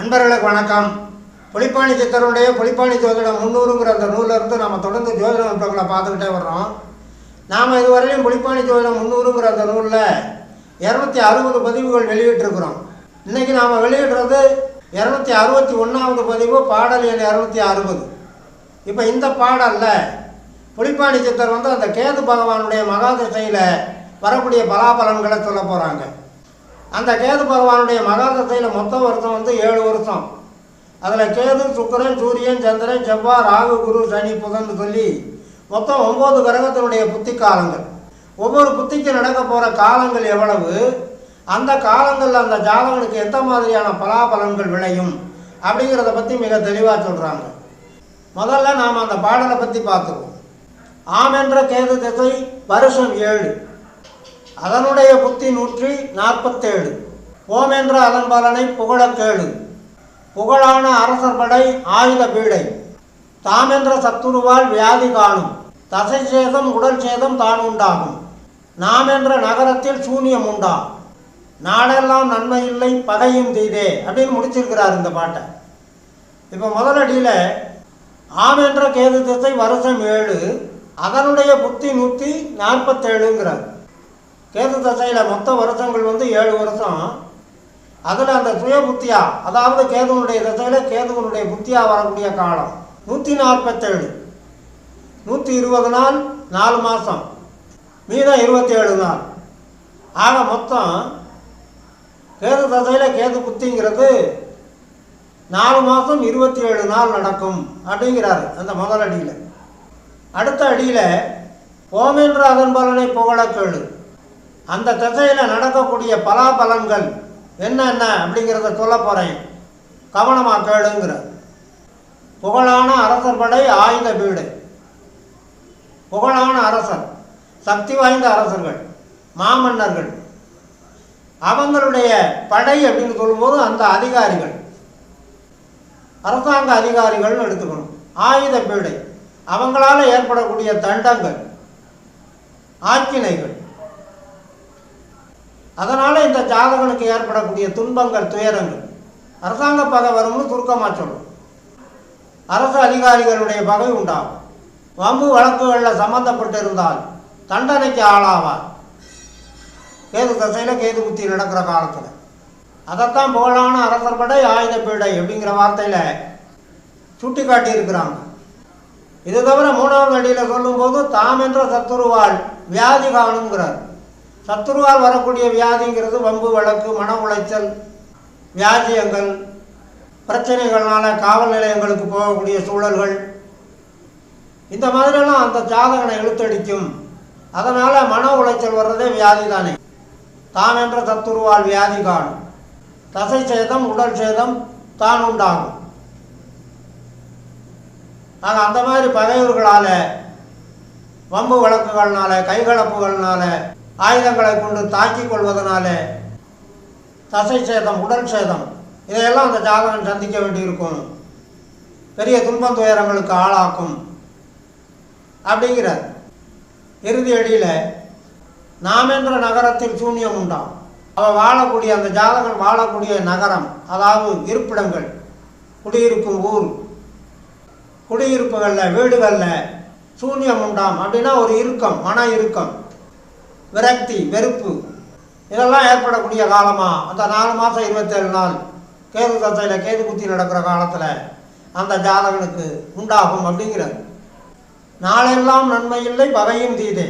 அன்பர்களுக்கு வணக்கம். புளிப்பாணி சித்தருடைய புலிப்பாணி ஜோதிடம் முன்னூறுங்கிற அந்த நூல்ல இருந்து நம்ம தொடர்ந்து ஜோதிட நுட்பங்களை பார்த்துக்கிட்டே வர்றோம். நாம் இதுவரையிலும் புலிப்பாணி ஜோதிடம் முன்னூறுங்கிற அந்த நூலில் இரநூத்தி அறுபது பதிவுகள் வெளியிட்டிருக்கிறோம். இன்றைக்கி நாம் வெளியிடுறது இரநூத்தி அறுபத்தி ஒன்றாவது பதிவு பாடல் எண் இரநூத்தி அறுபது. இப்போ இந்த பாடலில் புலிப்பாணி சித்தர் வந்து அந்த கேது பகவானுடைய மகாதிசையில் வரக்கூடிய பலாபலன்களை சொல்ல போகிறாங்க அந்த கேது பகவானுடைய மகாதசையில் மொத்த வருஷம் வந்து ஏழு வருஷம். அதில் கேது சுக்கிரன் சூரியன் சந்திரன் செவ்வாய் ராகு குரு சனி புதன் சொல்லி மொத்தம் ஒம்பது கிரகத்தினுடைய புத்தி காலங்கள். ஒவ்வொரு புத்திக்கு நடக்க போகிற காலங்கள் எவ்வளவு? அந்த காலங்களில் அந்த ஜாதகனுக்கு எந்த மாதிரியான பலாபலன்கள் விளையும்? அப்படிங்கிறத பற்றி மிக தெளிவாக சொல்கிறாங்க முதல்ல நாம் அந்த பாடலை பற்றி பார்த்துருவோம் ஆம் என்ற கேது திசை வருஷம் ஏழு. அதனுடைய புத்தி நூற்றி நாற்பத்தேழு. ஓம் என்ற அதன் பலனை புகழக் கேளு. புகழான அரசர் படை ஆயுத பீடை. தாம் என்ற சத்துருவால் வியாதி காணும். தசை சேதம் உடல் சேதம் தான் உண்டாகும். நாம் என்ற நகரத்தில் சூனியம் உண்டா? நாடெல்லாம் நன்மை இல்லை பகையும் தீதே அப்படின்னு முடிச்சிருக்கிறார் இந்த பாட்டை. இப்போ முதலடியில் ஆம் என்ற கேது திசை வருஷம் ஏழு அதனுடைய புத்தி நூற்றி நாற்பத்தேழுங்கிறார். கேது தசையில் மொத்த வருஷங்கள் வந்து ஏழு வருஷம். அதில் அந்த சுய புத்தியா அதாவது கேதுவனுடைய தசையில் கேதுவனுடைய புத்தியா வரக்கூடிய காலம். நூற்றி நாற்பத்தேழு. நூற்றி இருபது நாள் நாலு மாதம் மீதம் இருபத்தி ஏழு நாள். ஆக மொத்தம் கேது தசையில் கேது புத்திங்கிறது நாலு மாதம் இருபத்தி ஏழு நாள் நடக்கும் அப்படிங்கிறாரு அந்த முதல் அடியில். அடுத்த அடியில் ஓமென்ற அதன் பலனை புகழ கேளு. அந்த திசையில் நடக்கக்கூடிய பலாபலன்கள் என்னென்ன அப்படிங்கிறத சொல்ல போகிறேன் கவனமாக கேளுங்கிற புகழான அரசர் படை ஆயுத வீடு. புகழான அரசர் சக்தி வாய்ந்த அரசர்கள் மாமன்னர்கள். அவங்களுடைய படை அப்படின்னு சொல்லும்போது அந்த அதிகாரிகள். அரசாங்க அதிகாரிகள்னு எடுத்துக்கணும். ஆயுத பீடை. அவங்களால ஏற்படக்கூடிய தண்டங்கள். ஆக்கினைகள். அதனால் இந்த ஜாதகனுக்கு ஏற்படக்கூடிய துன்பங்கள் துயரங்கள். அரசாங்க பகை வரும்னு சுருக்கமாக சொல்லும். அரசு அதிகாரிகளுடைய பகை உண்டாகும். வம்பு வழக்குகளில் சம்பந்தப்பட்டிருந்தால் தண்டனைக்கு ஆளாவார். கேது தசையில் கேது குத்தி நடக்கிற காலத்தில். அதைத்தான் புகழான அரசர் படை ஆயுத பீடை அப்படிங்கிற வார்த்தையில் சுட்டி காட்டியிருக்கிறாங்க இது தவிர மூணாவது அடியில் சொல்லும்போது தாம் என்ற சத்துருவால் வியாதி காணுங்கிறார். சத்துருவால் வரக்கூடிய வியாதிங்கிறது வம்பு வழக்கு மன உளைச்சல் வியாஜியங்கள் பிரச்சனைகள்னால காவல் நிலையங்களுக்கு போகக்கூடிய சூழல்கள். இந்த மாதிரியெல்லாம் அந்த ஜாதகனை இழுத்தடிக்கும். அதனால் மன உளைச்சல் வர்றதே வியாதி தானே. தான் என்ற சத்துருவால் வியாதி காணும். தசை சேதம் உடல் சேதம் தான் உண்டாகும். ஆனால் அந்த மாதிரி பகைவர்களால் வம்பு வழக்குகள்னால கைகலப்புகள்னால ஆயுதங்களை கொண்டு தாக்கிக் கொள்வதனாலே தசை சேதம் உடல் சேதம் இதையெல்லாம் அந்த ஜாதகன் சந்திக்க வேண்டியிருக்கும். பெரிய துன்பம் துயரங்களுக்கு ஆளாக்கும். அப்படிங்கிறார். இறுதி அடியில் நாம் நகரத்தில் சூன்யம் உண்டாம். அவள் வாழக்கூடிய அந்த ஜாதகன் வாழக்கூடிய நகரம் அதாவது இருப்பிடங்கள் குடியிருக்கும் ஊர் குடியிருப்புகளில் வீடுகளில் சூன்யம் உண்டாம். அப்படின்னா ஒரு இறுக்கம் மன இறுக்கம். விரக்தி வெறுப்பு. இதெல்லாம் ஏற்படக்கூடிய காலமாக அந்த நாலு மாதம் இருபத்தேழு நாள். கேது தசையில் கேது குத்தி நடக்கிற காலத்தில் அந்த ஜாதகனுக்கு உண்டாகும் அப்படிங்கிறார். நாளெல்லாம் நன்மை இல்லை பகையும் தீதே.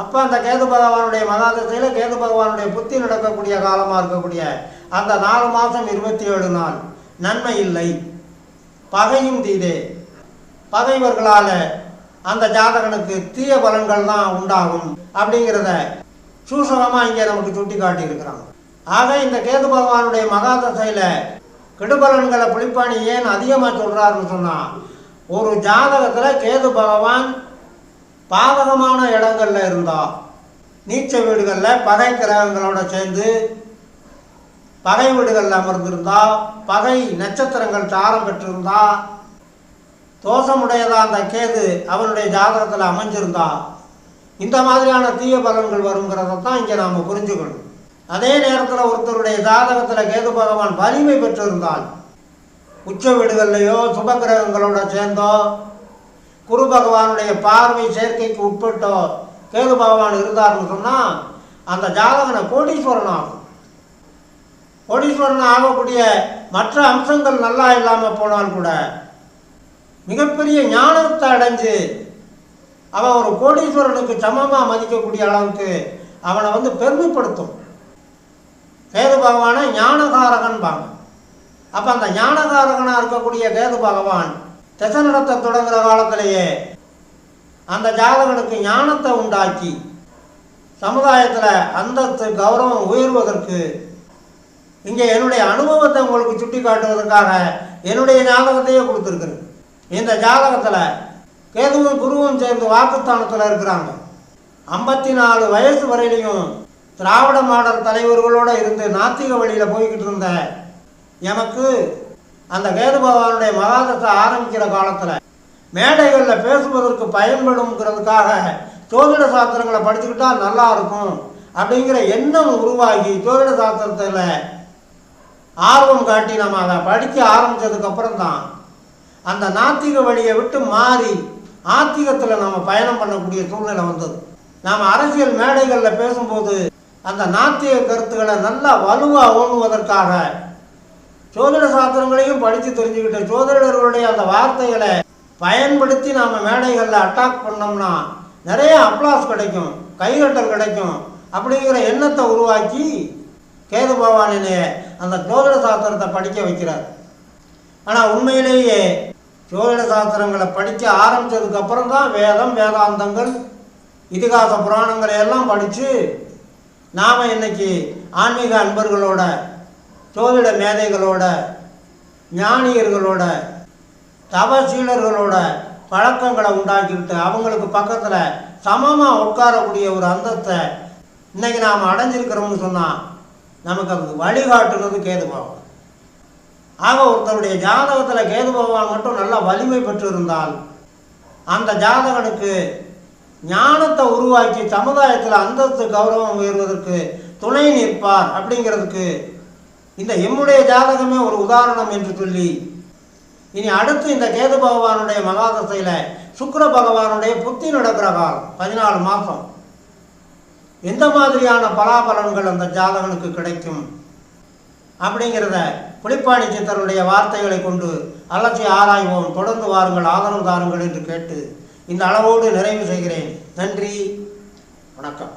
அப்போ அந்த கேது பகவானுடைய மகாதசையில் கேது பகவானுடைய புத்தி நடக்கக்கூடிய காலமாக இருக்கக்கூடிய அந்த நாலு மாதம் இருபத்தி ஏழு நாள் நன்மை இல்லை பகையும் தீதே. பகைவர்களால் அந்த ஜாதகனுக்கு தீய பலன்கள் தான் உண்டாகும் அப்படிங்கிறத சூசகமாக இங்கே நமக்கு சுட்டி காட்டியிருக்கிறாங்க ஆக இந்த கேது பகவானுடைய மகாதசையில் கெடுபலன்களை புளிப்பாணி ஏன் அதிகமாக சொல்கிறாருன்னு சொன்னால் ஒரு ஜாதகத்தில் கேது பகவான் பாதகமான இடங்களில் இருந்தால் நீச்ச வீடுகளில் பகை கிரகங்களோட சேர்ந்து பகை வீடுகளில் அமர்ந்திருந்தா பகை நட்சத்திரங்கள் சாரம் பெற்றிருந்தா தோஷமுடையதா அந்த கேது அவனுடைய ஜாதகத்தில் அமைஞ்சிருந்தா இந்த மாதிரியான தீய பலன்கள் வருங்கிறத தான் இங்கே நாம் புரிஞ்சுக்கணும். அதே நேரத்தில் ஒருத்தருடைய ஜாதகத்தில் கேது பகவான் வலிமை பெற்றிருந்தால் உச்ச வீடுகள்லையோ சுபகிரகங்களோட சேர்ந்தோ குரு பகவானுடைய பார்வை சேர்க்கைக்கு உட்பட்டோ கேது பகவான் இருந்தார்னு சொன்னால் அந்த ஜாதகனை கோடீஸ்வரன் ஆகும். கோடீஸ்வரன் ஆகக்கூடிய மற்ற அம்சங்கள் நல்லா இல்லாமல் போனால் கூட மிகப்பெரிய ஞானத்தை அடைஞ்சு அவன் ஒரு கோடீஸ்வரனுக்கு சமமாக மதிக்கக்கூடிய அளவுக்கு அவனை வந்து பெருமைப்படுத்தும். கேது பகவானை ஞானகாரகன்பாங்க அப்போ அந்த ஞானகாரகனாக இருக்கக்கூடிய கேது பகவான் திசை நடத்த தொடங்குற காலத்திலேயே அந்த ஜாதகனுக்கு ஞானத்தை உண்டாக்கி சமுதாயத்தில் அந்தஸ்து கௌரவம் உயர்வதற்கு இங்கே என்னுடைய அனுபவத்தை உங்களுக்கு சுட்டி காட்டுவதற்காக என்னுடைய ஜாதகத்தையே கொடுத்துருக்குறேன் இந்த ஜாதகத்தில் கேதுவும் குருவும் சேர்ந்து வாக்குஸ்தானத்தில் இருக்கிறாங்க. ஐம்பத்தி நாலு வயசு வரையிலையும் திராவிட மாடல் தலைவர்களோடு இருந்து நாத்திக வழியில் போய்கிட்டு இருந்த எனக்கு அந்த கேது பகவானுடைய மகாதத்தை ஆரம்பிக்கிற காலத்தில் மேடைகளில் பேசுவதற்கு பயன்படுங்கிறதுக்காக ஜோதிட சாஸ்திரங்களை படிச்சுக்கிட்டால் நல்லா இருக்கும் அப்படிங்கிற எண்ணம் உருவாகி ஜோதிட சாஸ்திரத்தில் ஆர்வம் காட்டி நம்ம அதை படிக்க ஆரம்பித்ததுக்கப்புறம் தான் அந்த நாத்திக வழியை விட்டு மாறி ஆத்திகத்தில் நம்ம பயணம் பண்ணக்கூடிய சூழ்நிலை வந்தது. நாம் அரசியல் மேடைகளில் பேசும்போது அந்த நாத்திக கருத்துக்களை நல்லா வலுவாக ஓணுவதற்காக சோதிட சாத்திரங்களையும் படித்து தெரிஞ்சுக்கிட்ட ஜோதிடர்களுடைய அந்த வார்த்தைகளை பயன்படுத்தி நாம் மேடைகளில் அட்டாக் பண்ணோம்னா நிறைய அப்ளாஸ் கிடைக்கும் கைகட்டல் கிடைக்கும் அப்படிங்கிற எண்ணத்தை உருவாக்கி கேது பகவானினே அந்த ஜோதிட சாஸ்திரத்தை படிக்க வைக்கிறார். ஆனால் உண்மையிலேயே ஜோதிட சாஸ்திரங்களை படிக்க ஆரம்பித்ததுக்கு அப்புறம் தான் வேதம் வேதாந்தங்கள் இதிகாச புராணங்களை எல்லாம் படித்து நாம் இன்னைக்கு ஆன்மீக அன்பர்களோட ஜோதிட மேதைகளோட ஞானியர்களோட தவசீலர்களோட பழக்கங்களை உண்டாக்கிக்கிட்டு அவங்களுக்கு பக்கத்தில் சமமாக உட்காரக்கூடிய ஒரு அந்தத்தை இன்றைக்கி நாம் அடைஞ்சிருக்கிறோம்னு சொன்னால் நமக்கு அது வழிகாட்டுறது கேது ஆக ஒருத்தருடைய ஜாதகத்தில் கேது பகவான் மட்டும் நல்லா வலிமை பெற்று இருந்தால் அந்த ஜாதகனுக்கு ஞானத்தை உருவாக்கி சமுதாயத்தில் அந்தஸ்து கௌரவம் உயர்வதற்கு துணை நிற்பார் அப்படிங்கிறதுக்கு இந்த எம்முடைய ஜாதகமே ஒரு உதாரணம் என்று சொல்லி இனி அடுத்து இந்த கேது பகவானுடைய மகாதசையில் சுக்கர பகவானுடைய புத்தி நடக்கிற காலம் பதினாலு மாதம் எந்த மாதிரியான பலாபலன்கள் அந்த ஜாதகனுக்கு கிடைக்கும்? அப்படிங்கிறத புலிப்பாணி சித்தருடைய வார்த்தைகளை கொண்டு அலட்சி ஆராய்வோம். தொடர்ந்து வாருங்கள் ஆதரவு தாருங்கள் என்று கேட்டு இந்த அளவோடு நிறைவு செய்கிறேன். நன்றி வணக்கம்.